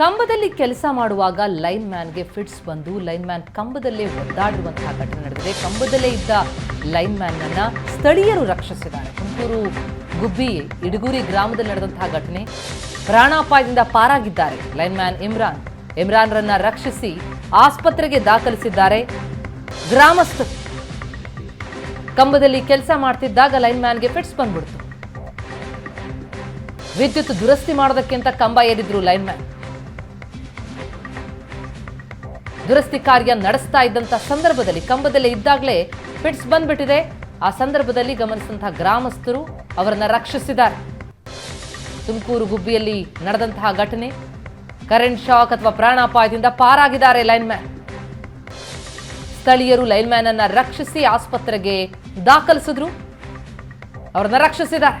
ಕಂಬದಲ್ಲಿ ಕೆಲಸ ಮಾಡುವಾಗ ಲೈನ್ ಮ್ಯಾನ್ಗೆ ಫಿಟ್ಸ್ ಬಂದು ಲೈನ್ ಮ್ಯಾನ್ ಕಂಬದಲ್ಲೇ ಒದ್ದಾಡಿರುವಂತಹ ಘಟನೆ ನಡೆದಿದೆ. ಕಂಬದಲ್ಲೇ ಇದ್ದ ಲೈನ್ ಮ್ಯಾನ್ ಸ್ಥಳೀಯರು ರಕ್ಷಿಸಿದ್ದಾರೆ. ತುಮಕೂರು ಗುಬ್ಬಿ, ಇಡಗೂರಿ ಗ್ರಾಮದಲ್ಲಿ ನಡೆದಂತಹ ಘಟನೆ ಪ್ರಾಣಾಪಾಯದಿಂದ ಪಾರಾಗಿದ್ದಾರೆ. ಲೈನ್ ಮ್ಯಾನ್ ಇಮ್ರಾನ್ ರನ್ನ ರಕ್ಷಿಸಿ ಆಸ್ಪತ್ರೆಗೆ ದಾಖಲಿಸಿದ್ದಾರೆ. ಗ್ರಾಮಸ್ಥರು ಕಂಬದಲ್ಲಿ ಕೆಲಸ ಮಾಡ್ತಿದ್ದಾಗ ಲೈನ್ ಮ್ಯಾನ್ಗೆ ಫಿಟ್ಸ್ ಬಂದ್ಬಿಡ್ತು. ವಿದ್ಯುತ್ ದುರಸ್ತಿ ಮಾಡೋದಕ್ಕಿಂತ ಕಂಬ ಏರಿದ್ರು ಲೈನ್ ಮ್ಯಾನ್. ದುರಸ್ತಿ ಕಾರ್ಯ ನಡೆಸ್ತಾ ಇದ್ದಂಥ ಸಂದರ್ಭದಲ್ಲಿ ಕಂಬದಲ್ಲೇ ಇದ್ದಾಗಲೇ ಪಿಟ್ಸ್ ಬಂದ್ಬಿಟ್ಟಿದೆ. ಆ ಸಂದರ್ಭದಲ್ಲಿ ಗಮನಿಸಿದಂತಹ ಗ್ರಾಮಸ್ಥರು ಅವರನ್ನು ರಕ್ಷಿಸಿದ್ದಾರೆ. ತುಮಕೂರು ಗುಬ್ಬಿಯಲ್ಲಿ ನಡೆದಂತಹ ಘಟನೆ, ಕರೆಂಟ್ ಶಾಕ್ ಅಥವಾ ಪ್ರಾಣಾಪಾಯದಿಂದ ಪಾರಾಗಿದ್ದಾರೆ ಲೈನ್ ಮ್ಯಾನ್ ಸ್ಥಳೀಯರು ಲೈನ್ ಮ್ಯಾನ್ ಅನ್ನ ರಕ್ಷಿಸಿ ಆಸ್ಪತ್ರೆಗೆ ದಾಖಲಿಸಿದ್ರು. ಅವರನ್ನ ರಕ್ಷಿಸಿದ್ದಾರೆ.